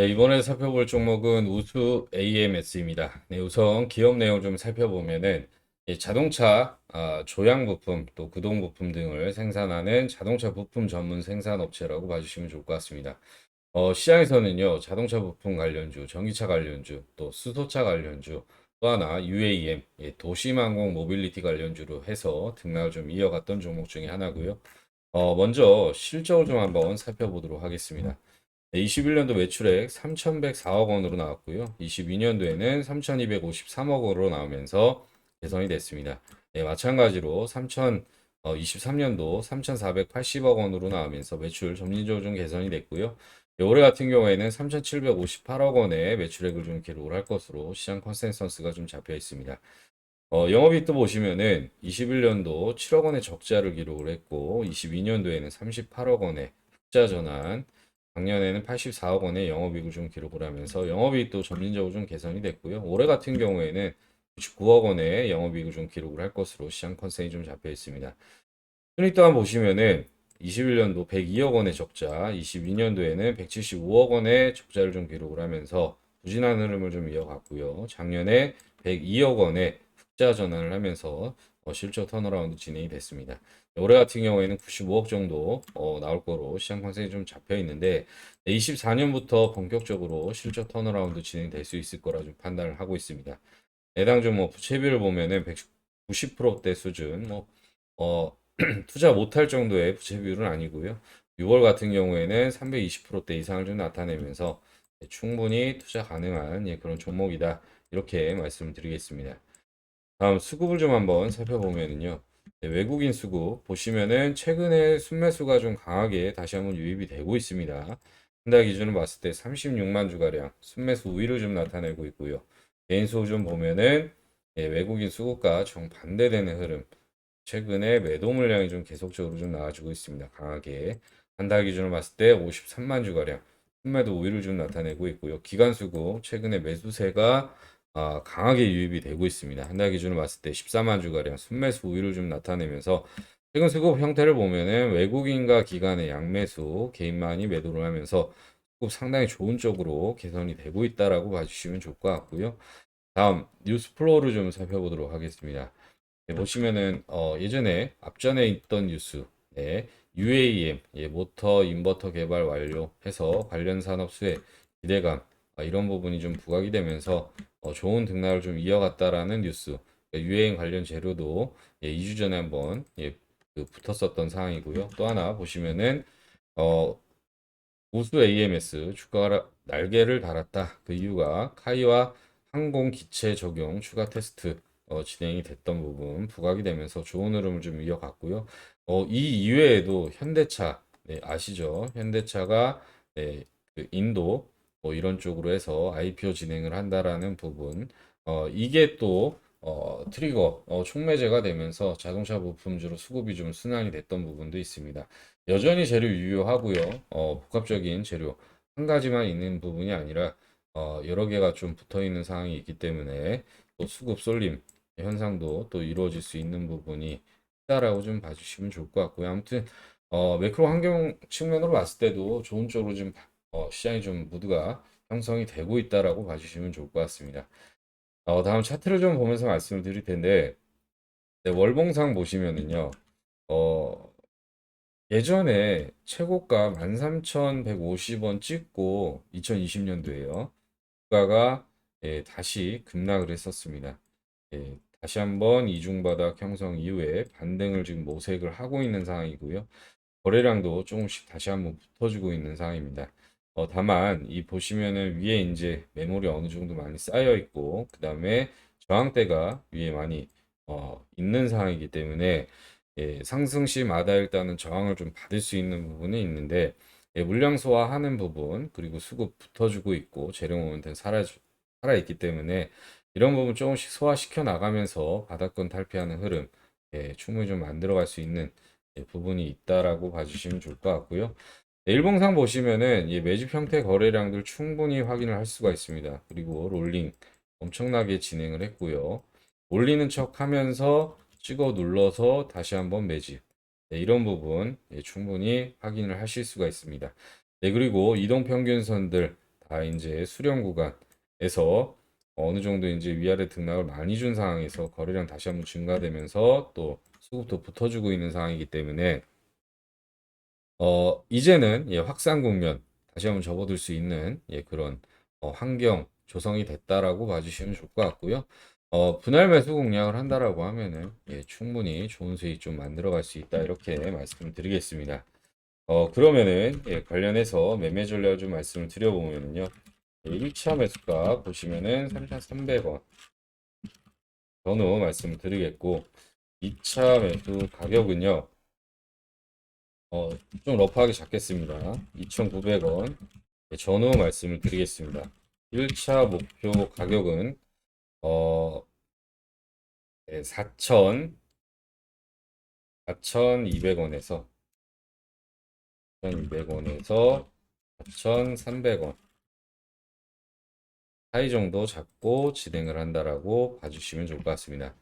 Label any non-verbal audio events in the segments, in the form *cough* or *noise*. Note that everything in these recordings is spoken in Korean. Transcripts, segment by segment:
네, 이번에 살펴볼 종목은 우수 AMS입니다. 네, 우선 기업 내용 좀 살펴보면은 이 자동차 아, 조향 부품 또 구동 부품 등을 생산하는 자동차 부품 전문 생산 업체라고 봐주시면 좋을 것 같습니다. 어, 시장에서는요, 자동차 부품 관련주, 전기차 관련주, 또 수소차 관련주, 또 하나 UAM, 예, 도심항공 모빌리티 관련주로 해서 등락을 좀 이어갔던 종목 중에 하나고요. 어, 먼저 실적을 좀 한번 살펴보도록 하겠습니다. 네, 21년도 매출액 3,104억 원으로 나왔고요. 22년도에는 3,253억 원으로 나오면서 개선이 됐습니다. 네, 마찬가지로 3,023년도 3,480억 원으로 나오면서 매출 점진적으로 좀 개선이 됐고요. 네, 올해 같은 경우에는 3,758억 원의 매출액을 좀 기록을 할 것으로 시장 컨센서스가 좀 잡혀 있습니다. 어, 영업이익도 보시면은 21년도 7억 원의 적자를 기록을 했고 22년도에는 38억 원의 흑자 전환, 작년에는 84억 원의 영업이익을 좀 기록을 하면서 영업이익도 점진적으로 좀 개선이 됐고요. 올해 같은 경우에는 99억 원의 영업이익을 좀 기록을 할 것으로 시장 컨센이 좀 잡혀 있습니다. 순위 또한 보시면은 21년도 102억 원의 적자, 22년도에는 175억 원의 적자를 좀 기록을 하면서 부진한 흐름을 좀 이어갔고요. 작년에 102억 원의 흑자 전환을 하면서 어, 실적 턴어라운드 진행이 됐습니다. 올해 같은 경우에는 95억 정도 어, 나올 거로 시장 컨센이 좀 잡혀 있는데 24년부터 본격적으로 실적 턴어라운드 진행될 수 있을 거라 좀 판단을 하고 있습니다. 해당 종목 부채비를 보면은 190%대 수준, 뭐 어, *clears throat* 투자 못할 정도의 부채 비율은 아니고요. 6월 같은 경우에는 320%대 이상을 좀 나타내면서 예, 충분히 투자 가능한 예, 그런 종목이다. 이렇게 말씀을 드리겠습니다. 다음 수급을 좀 한번 살펴보면은요. 네, 외국인 수급 보시면은 최근에 순매수가 좀 강하게 다시 한번 유입이 되고 있습니다. 한달 기준으로 봤을 때 36만 주가량 순매수 우위를 좀 나타내고 있고요. 개인 수급 좀 보면은 예, 외국인 수급과 정반대되는 흐름. 최근에 매도 물량이 좀 계속적으로 좀 나와주고 있습니다. 강하게. 한 달 기준으로 봤을 때 53만 주가량 순매도 우위를 좀 나타내고 있고요. 기관 수급 최근에 매수세가 아, 강하게 유입이 되고 있습니다. 한 달 기준으로 봤을 때 14만 주가량 순매수 우위를 좀 나타내면서 최근 수급 형태를 보면은 외국인과 기관의 양매수 개인만이 매도를 하면서 수급 상당히 좋은 쪽으로 개선이 되고 있다라고 봐주시면 좋을 것 같고요. 다음 뉴스 플로우를 좀 살펴보도록 하겠습니다. 네, 보시면은 어, 예전에 앞전에 있던 뉴스 네, UAM 예, 모터 인버터 개발 완료해서 관련 산업 수혜 기대감 아, 이런 부분이 좀 부각이 되면서 어, 좋은 등락을 좀 이어갔다라는 뉴스 그러니까 유행 관련 재료도 예, 2주 전에 한번 예, 그 붙었었던 상황이고요. 또 하나 보시면은 어, 우수 AMS 주가가 날개를 달았다. 그 이유가 카이와 항공 기체 적용 추가 테스트 어, 진행이 됐던 부분 부각이 되면서 좋은 흐름을 좀 이어갔고요. 어, 이 이외에도 현대차 네, 아시죠? 현대차가 네, 그 인도 뭐 이런 쪽으로 해서 IPO 진행을 한다라는 부분 어, 이게 또 어, 트리거 어, 촉매제가 되면서 자동차 부품주로 수급이 좀 순환이 됐던 부분도 있습니다. 여전히 재료 유효하고요. 어, 복합적인 재료 한 가지만 있는 부분이 아니라 어, 여러 개가 좀 붙어 있는 상황이 있기 때문에 또 수급 쏠림 현상도 또 이루어질 수 있는 부분이 있다라고 좀 봐주시면 좋을 것 같고요. 아무튼 어, 매크로 환경 측면으로 봤을 때도 좋은 쪽으로 좀 어, 시장이 좀 무드가 형성이 되고 있다라고 봐주시면 좋을 것 같습니다. 어, 다음 차트를 좀 보면서 말씀을 드릴 텐데 네, 월봉상 보시면은요. 어, 예전에 최고가 13,150원 찍고 2020년도에요. 주가가 예, 다시 급락을 했었습니다. 예, 다시 한번 이중바닥 형성 이후에 반등을 지금 모색을 하고 있는 상황이고요. 거래량도 조금씩 다시 한번 붙어주고 있는 상황입니다. 어, 다만 이 보시면은 위에 이제 매물이 어느 정도 많이 쌓여 있고 그 다음에 저항대가 위에 많이 어, 있는 상황이기 때문에 예, 상승 시마다 일단은 저항을 좀 받을 수 있는 부분이 있는데 예, 물량 소화하는 부분 그리고 수급 붙어주고 있고 재료 모멘텀 살아 살아 있기 때문에 이런 부분 조금씩 소화시켜 나가면서 바닥권 탈피하는 흐름 예, 충분히 좀 만들어갈 수 있는 예, 부분이 있다라고 봐주시면 좋을 것 같고요. 네, 일봉상 보시면은 이 매집 형태 거래량들 충분히 확인을 할 수가 있습니다. 그리고 롤링 엄청나게 진행을 했고요. 올리는 척 하면서 찍어 눌러서 다시 한번 매집. 네, 이런 부분 예, 충분히 확인을 하실 수가 있습니다. 네, 그리고 이동 평균선들 다 이제 수렴 구간에서 어느 정도 이제 위아래 등락을 많이 준 상황에서 거래량 다시 한번 증가되면서 또 수급도 붙어주고 있는 상황이기 때문에 어 이제는 예, 확산 국면 다시 한번 접어들 수 있는 예, 그런 어, 환경 조성이 됐다라고 봐주시면 좋을 것 같고요. 어, 분할 매수 공략을 한다라고 하면은 예, 충분히 좋은 수익 좀 만들어 갈 수 있다 이렇게 말씀을 드리겠습니다. 어, 그러면은 예, 관련해서 매매 전략을 좀 말씀을 드려보면요. 1차 매수가 보시면은 3,300원 전후 말씀을 드리겠고 2차 매수 가격은요. 어, 좀 러프하게 잡겠습니다. 2,900원 전후 말씀을 드리겠습니다. 1차 목표 가격은 어, 네, 4,000 4,200원에서 4,200원에서 4,300원 사이 정도 잡고 진행을 한다라고 봐주시면 좋을 것 같습니다.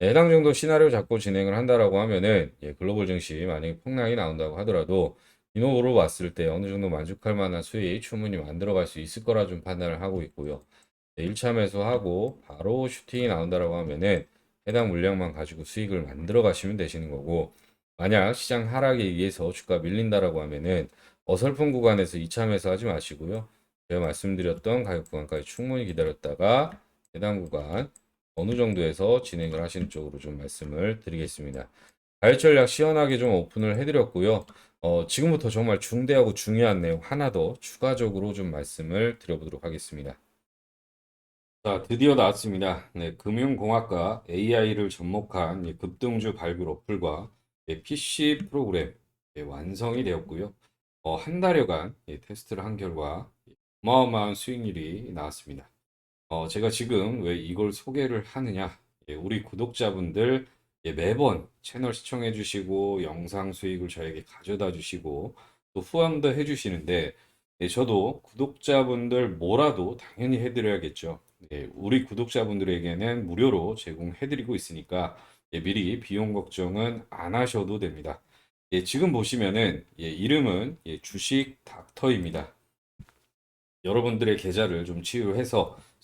네, 해당 정도 시나리오 잡고 진행을 한다라고 하면은 예, 글로벌 증시 만약에 폭락이 나온다고 하더라도 이노으로 봤을 때 어느 정도 만족할 만한 수익 충분히 만들어갈 수 있을 거라 좀 판단을 하고 있고요. 네, 1차 매수하고 바로 슈팅이 나온다라고 하면은 해당 물량만 가지고 수익을 만들어 가시면 되시는 거고 만약 시장 하락에 의해서 주가 밀린다라고 하면은 어설픈 구간에서 2차 매수하지 마시고요. 제가 말씀드렸던 가격 구간까지 충분히 기다렸다가 해당 구간 어느 정도에서 진행을 하시는 쪽으로 좀 말씀을 드리겠습니다. 가격 전략 시원하게 좀 오픈을 해드렸고요. 어, 지금부터 정말 중대하고 중요한 내용 하나 더 추가적으로 좀 말씀을 드려보도록 하겠습니다. 자, 드디어 나왔습니다. 네, 금융공학과 AI를 접목한 예, 급등주 발굴 어플과 예, PC 프로그램 예, 완성이 되었고요. 어, 한 달여간 예, 테스트를 한 결과 어마어마한 수익률이 나왔습니다. 어, 제가 지금 왜 이걸 소개를 하느냐? 예, 우리 구독자분들 예, 매번 채널 시청해 주시고 영상 수익을 저에게 가져다 주시고 또 후원도 해 주시는데 예, 저도 구독자분들 뭐라도 당연히 해드려야겠죠. 예, 우리 구독자분들에게는 무료로 제공해 드리고 있으니까 예, 미리 비용 걱정은 안 하셔도 됩니다. 예, 지금 보시면은 예, 이름은 예, 주식 닥터입니다. 여러분들의 계좌를 좀 치유해서